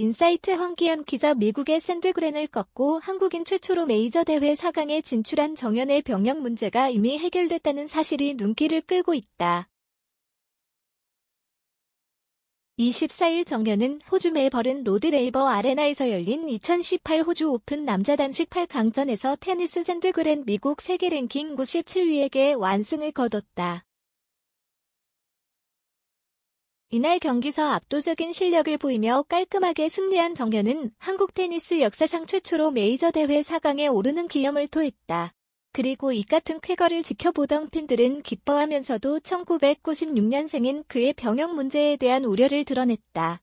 인사이트 황기현 기자 미국의 샌드그렌을 꺾고 한국인 최초로 메이저 대회 4강에 진출한 정현의 병역 문제가 이미 해결됐다는 사실이 눈길을 끌고 있다. 24일 정현은 호주 멜버른 로드레이버 아레나에서 열린 2018 호주 오픈 남자 단식 8강전에서 테니스 샌드그렌 미국 세계 랭킹 97위에게 완승을 거뒀다. 이날 경기서 압도적인 실력을 보이며 깔끔하게 승리한 정현은 한국 테니스 역사상 최초로 메이저 대회 4강에 오르는 기염을 토했다. 그리고 이 같은 쾌거를 지켜보던 팬들은 기뻐하면서도 1996년생인 그의 병역 문제에 대한 우려를 드러냈다.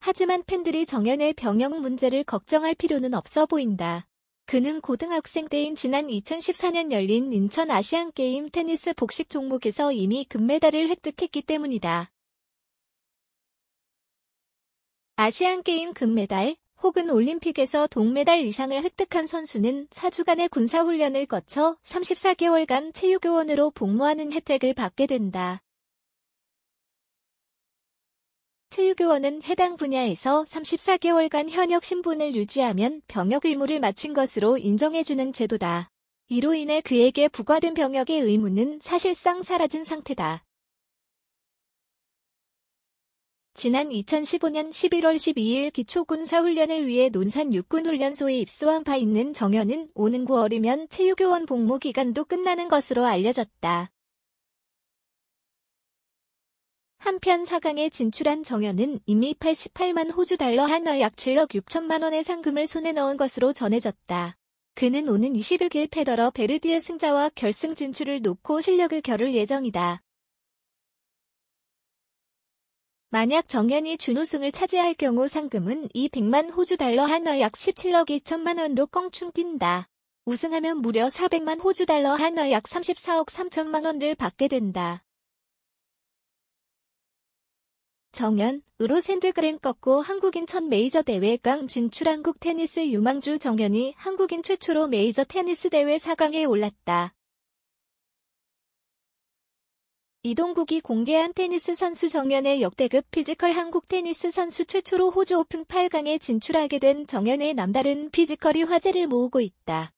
하지만 팬들이 정현의 병역 문제를 걱정할 필요는 없어 보인다. 그는 고등학생 때인 지난 2014년 열린 인천 아시안게임 테니스 복식 종목에서 이미 금메달을 획득했기 때문이다. 아시안게임 금메달 혹은 올림픽에서 동메달 이상을 획득한 선수는 4주간의 군사훈련을 거쳐 34개월간 체육요원으로 복무하는 혜택을 받게 된다. 체육요원은 해당 분야에서 34개월간 현역 신분을 유지하면 병역 의무를 마친 것으로 인정해주는 제도다. 이로 인해 그에게 부과된 병역의 의무는 사실상 사라진 상태다. 지난 2015년 11월 12일 기초군사훈련을 위해 논산 육군훈련소에 입소한 바 있는 정현은 오는 9월이면 체육요원 복무 기간도 끝나는 것으로 알려졌다. 한편 4강에 진출한 정현은 이미 88만 호주 달러 한화 약 7억 6천만 원의 상금을 손에 넣은 것으로 전해졌다. 그는 오는 26일 페더러 베르디의 승자와 결승 진출을 놓고 실력을 겨룰 예정이다. 만약 정현이 준우승을 차지할 경우 상금은 이 100만 호주 달러 한화 약 17억 2천만 원로 껑충 뛴다. 우승하면 무려 400만 호주 달러 한화 약 34억 3천만 원을 받게 된다. 정연, 으로 샌드그렌 꺾고 한국인 첫 메이저 대회 강 진출 한국 테니스 유망주 정연이 한국인 최초로 메이저 테니스 대회 4강에 올랐다. 이동국이 공개한 테니스 선수 정연의 역대급 피지컬 한국 테니스 선수 최초로 호주 오픈 8강에 진출하게 된 정연의 남다른 피지컬이 화제를 모으고 있다.